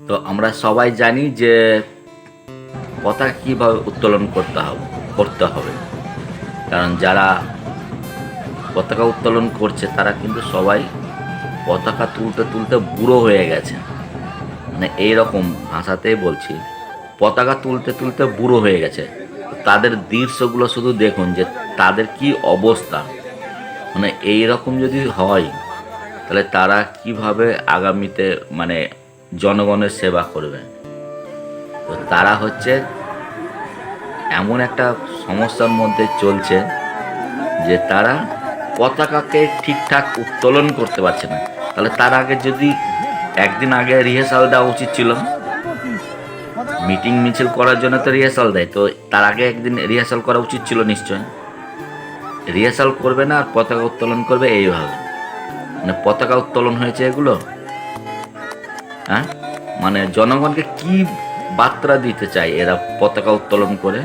তো আমরা সবাই জানি যে পতাকা কীভাবে উত্তোলন করতে হবে করতে হবে। কারণ যারা পতাকা উত্তোলন করছে, তারা কিন্তু সবাই পতাকা তুলতে তুলতে বুড়ো হয়ে গেছে। মানে এইরকম ভাষাতেই বলছি, পতাকা তুলতে তুলতে বুড়ো হয়ে গেছে। তাদের দৃশ্যগুলো শুধু দেখুন যে তাদের কি অবস্থা। মানে এই রকম যদি হয়, তাহলে তারা কীভাবে আগামীতে মানে জনগণের সেবা করবে। তো তারা হচ্ছে এমন একটা সমস্যার মধ্যে চলছে যে তারা পতাকাকে ঠিকঠাক উত্তোলন করতে পারছে না। তাহলে তার আগে যদি একদিন আগে রিহার্সাল দেওয়া উচিত ছিল। মিটিং মিছিল করার জন্য তো রিহার্সাল দেয়। তো তার আগে একদিন রিহার্সাল করা উচিত ছিল নিশ্চয় রিহার্সাল করবে না আর পতাকা উত্তোলন করবে এইভাবে। মানে পতাকা উত্তোলন হয়েছে এগুলো। হ্যাঁ? মানে জনগণকে কি বার্তা দিতে চায় এরা পতাকা উত্তোলন করে?